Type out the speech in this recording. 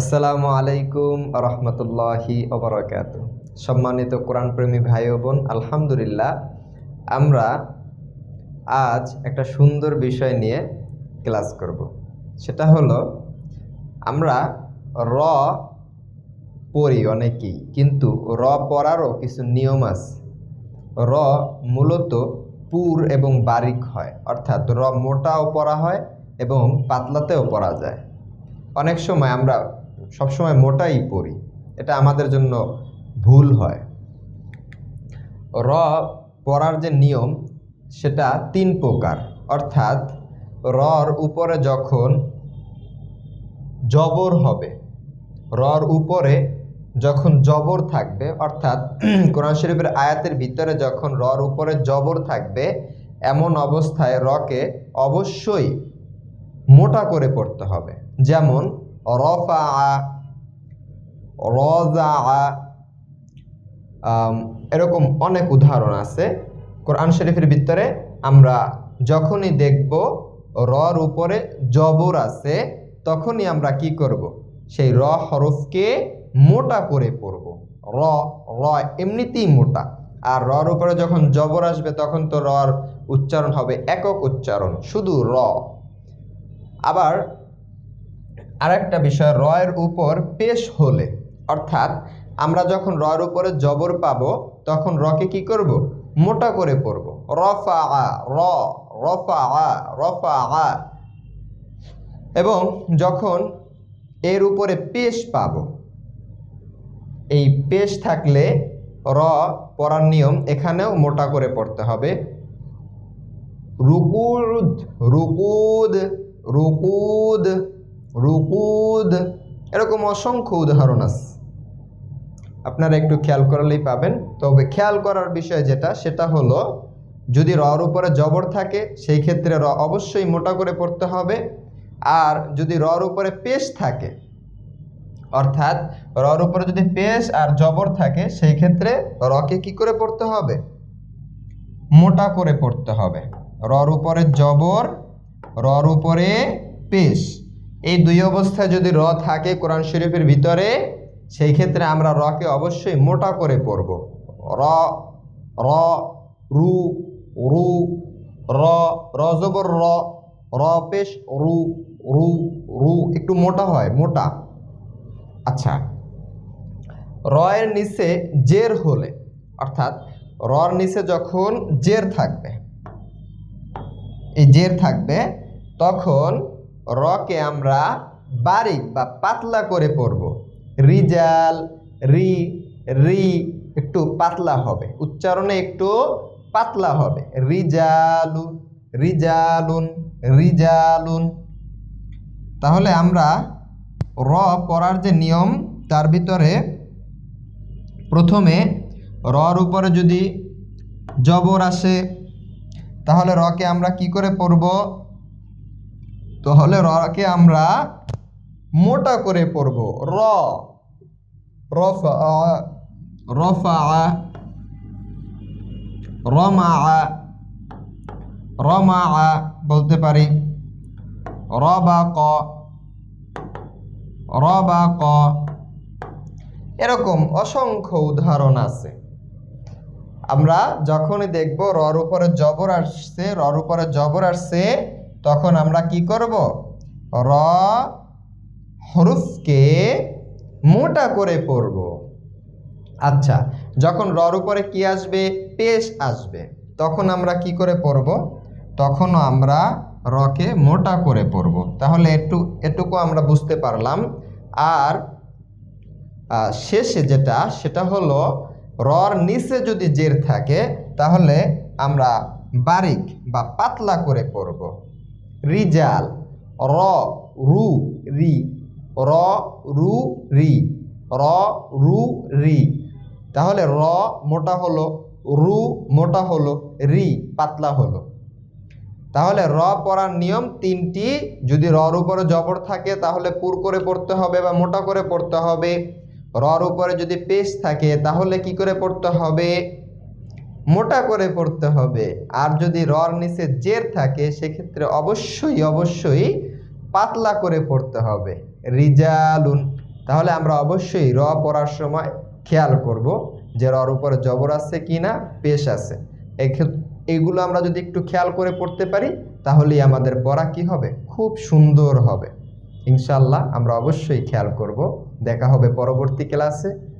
আসসালামু আলাইকুম রহমতুল্লাহি ওবরাকাত সম্মানিত কোরআন প্রেমী ভাই বোন, আলহামদুলিল্লাহ, আমরা আজ একটা সুন্দর বিষয় নিয়ে ক্লাস করব। সেটা হলো, আমরা র পড়ি অনেকেই, কিন্তু র পড়ারও কিছু নিয়ম আছে। র মূলত পুর এবং বারিক হয়, অর্থাৎ র মোটাও পড়া হয় এবং পাতলাতেও পড়া যায়। অনেক সময় আমরা সবসময় মোটাই পড়ি। এটা আমাদের জন্য ভুল হয়। র পড়ার যে নিয়ম, সেটা তিন প্রকার। অর্থাৎ, রর উপরে যখন জবর হবে, রর উপরে যখন জবর থাকবে, অর্থাৎ কোরআন শরীফের আয়াতের ভিতরে যখন রর উপরে জবর থাকবে, এমন অবস্থায় রকে অবশ্যই মোটা করে পড়তে হবে। যেমন রফা রজা এরকম অনেক উদাহরণ আছে। কোরআন শরীফের ভিতরে আমরা যখনই দেখব রর উপরে জবর আছে, তখনই আমরা কি করব? সেই র হরফকে মোটা করে পড়ব। র র এমনিতেই মোটা। আর রর উপরে যখন জবর আসবে, তখন তো রর উচ্চারণ হবে একক উচ্চারণ, শুধু র। আবার আরেকটা বিষয়, রয়ের উপর পেশ হলে, অর্থাৎ আমরা যখন রয়ের উপরে জবর পাব, তখন রকে কি করব? মোটা করে পড়ব রফা আ র রফা আ রফা আ এবং যখন এর উপরে পেশ পাব, এই পেশ থাকলে র পড়ার নিয়ম এখানেও মোটা করে পড়তে হবে। রুকুদ রুকুদ রুকুদ। রুকুদ। এরকম অসংখ্য উদাহরণ আছে। আপনারা একটু খেয়াল করলেই পাবেন। তবে খেয়াল করার বিষয় যেটা, সেটা হলো, যদি রর উপরে জবর থাকে, সেই ক্ষেত্রে র অবশ্যই মোটা করে পড়তে হবে। আর যদি রর উপরে পেশ থাকে, অর্থাৎ রর উপরে যদি পেশ আর জবর থাকে, সেই ক্ষেত্রে রকে কি করে পড়তে হবে? মোটা করে পড়তে হবে। রর উপরে জবর, রর উপরে পেশ। এই দুই অবস্থায় যদি র থাকে কোরআন শরীফের ভিতরে, সেই ক্ষেত্রে আমরা রকে অবশ্যই মোটা করে পড়ব। র র, রু রু, র রজবর র র পেশ, রু রু রু, একটু মোটা হয়, মোটা। আচ্ছা রয়ের নিচে জের হলে, অর্থাৎ রর নিচে যখন জের থাকবে, এই জের থাকবে, তখন রকে আমরা বারিক বা পাতলা করে পড়ব। রিজাল, রি রি একটু পাতলা হবে। উচ্চারণে একটু পাতলা হবে। রিজালু, রিজালুন রিজালুন। তাহলে আমরা র পড়ার যে নিয়ম, তার ভিতরে প্রথমে রর উপরে যদি জবর আসে, তাহলে রকে আমরা কি করে পড়ব? তাহলে রকে আমরা মোটা করে পড়ব। র। রফা রফা রমা রমা বলতে পারি। রবা ক রবা ক এরকম অসংখ্য উদাহরণ আছে। আমরা যখনই দেখব রর উপরে জবর আসছে, রর উপরে জবর আসছে তখন আমরা কি করব? র হরুফকে মোটা করে পড়ব। আচ্ছা যখন রর উপরে কি আসবে? পেশ আসবে। তখন আমরা কি করে পড়ব? তখনও আমরা রকে মোটা করে পড়ব। তাহলে একটু, এটুকু আমরা বুঝতে পারলাম। আর শেষে যেটা, সেটা হলো রর নিচে যদি জের থাকে, তাহলে আমরা বারিক বা পাতলা করে পড়ব। রিজাল। র, রু, রি। র, রু, রি। র, রু, রি। তাহলে র মোটা হলো, রু মোটা হলো, রি পাতলা হলো। তাহলে র পড়ার নিয়ম তিনটি। যদি রর উপরে জবর থাকে, তাহলে পুর করে পড়তে হবে বা মোটা করে পড়তে হবে। রর উপরে যদি পেশ থাকে, তাহলে কি করে পড়তে হবে? মোটা করে পড়তে হবে। আর যদি রর নিচে জের থাকে, সেক্ষেত্রে অবশ্যই অবশ্যই পাতলা করে পড়তে হবে। রিজালুন। তাহলে আমরা অবশ্যই র পড়ার সময় খেয়াল করব যে রর উপরে জবর আছে কি না, পেশ আছে। এগুলো আমরা যদি একটু খেয়াল করে পড়তে পারি, তাহলেই আমাদের পড়া কি হবে? খুব সুন্দর হবে। ইনশাল্লাহ আমরা অবশ্যই খেয়াল করব। দেখা হবে পরবর্তী ক্লাসে।